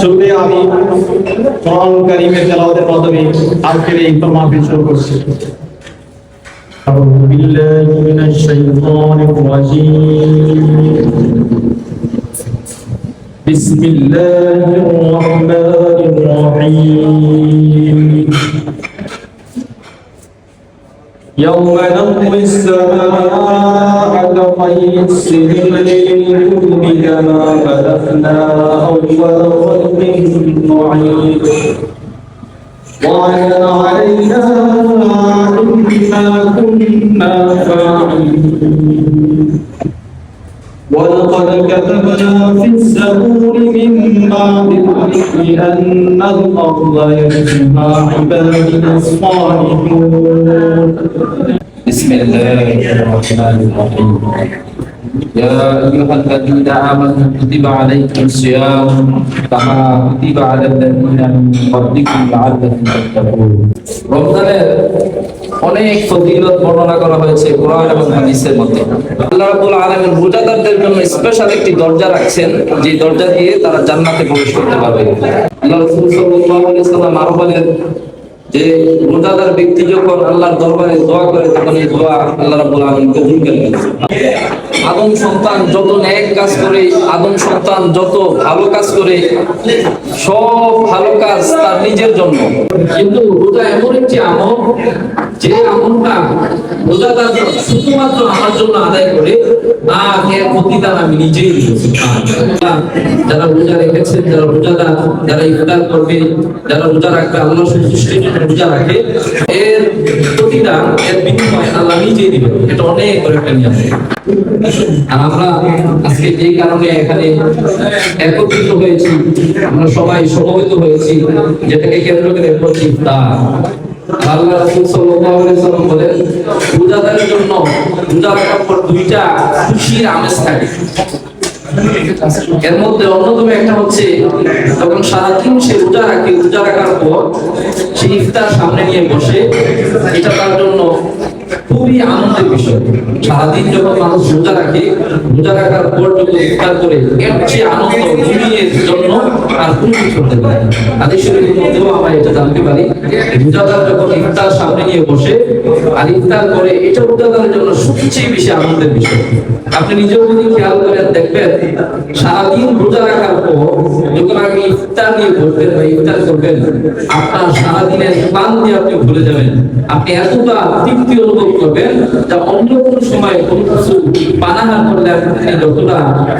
শুরুতে আমি কোরআন কারীমের তেলাওয়াতের মাধ্যমে আজকের এই ইফতার মাহফিল শুরু করছি أعوذ بالله من الشيطان الرجيم بسم الله الرحمن الرحيم يوم نطوي السماء كطي السجل للكتب كما بدأنا أول خلق نعيد وعلى علينا إنا كنا فاعلين. ولقد كتبنا في الزبور من بعد الذكر أن الأرض يرثها عبادنا الصالحون. بسم الله الرحمن الرحيم. يا أيها الذين آمنوا كتب عليكم الصيام كما كتب على الذين من قبلكم لعلكم تتقون. ربنا অনেক ফজিলত বর্ণনা করা হয়েছে কোরআন এবং হাদিসের মধ্যে। আল্লাহ রাব্বুল আলামিন রোজাদারদের জন্য স্পেশাল একটি দরজা রাখছেন, যে দরজা দিয়ে তারা জান্নাতে প্রবেশ করতে পারবে। আল্লাহ রাসূল সাল্লাল্লাহু আলাইহি সাল্লাম আরও বলেন যে রোজাদার ব্যক্তি যখন আল্লাহর দরবারে দোয়া করে, তখন এই দোয়া আল্লাহ রাব্বুল আলামিন কবুল করেন আদম সন্তান যত ন্যাক কাজ করে, আদম সন্তান যত ভালো কাজ করে, সব ভালো কাজ তার নিজের জন্য। কিন্তু রোজা এমন একটি আমল, যে আমলটা রোজাদার শুধুমাত্র আমার জন্য আদায় করে আর এর প্রতিদান আমি নিজেই দিয়েছি যারা রোজা রেখেছেন, যারা রোজাদার, যারা ইফতার করবে, যারা রোজা রাখবে, আল্লাহ সন্তুষ্টির জন্য রোজা রাখে, এর প্রতিদান, এর বিনিময় আল্লাহ নিজেই দিবেন। এটা অনেক বড় একটা নিয়ম আর আমরা আজকে যে কারণে এখানে একত্রিত হয়েছি, আমরা সবাই সমবেত হয়েছি, যেটাকে কেন্দ্র করে করছি তা। আল্লাহ অন্যতম একটা হচ্ছে, যখন সারাদিন সে রোজা রাখে রোজা রাখার পর ইফতার সামনে নিয়ে বসে, এটা তার জন্য খুবই আনন্দের বিষয়। সারাদিন যখন মানুষ রোজা রাখে, রোজা রাখার পর যখন ইফতার করে, এর চেয়ে আনন্দ আপনার সারাদিনের ক্লান্তি আপনি ভুলে যাবেন। আপনি এতটা তৃপ্তি অনুভব করবেন যা অন্য কোনো সময় কোনো কিছু পানাহার করলে আপনি যতটা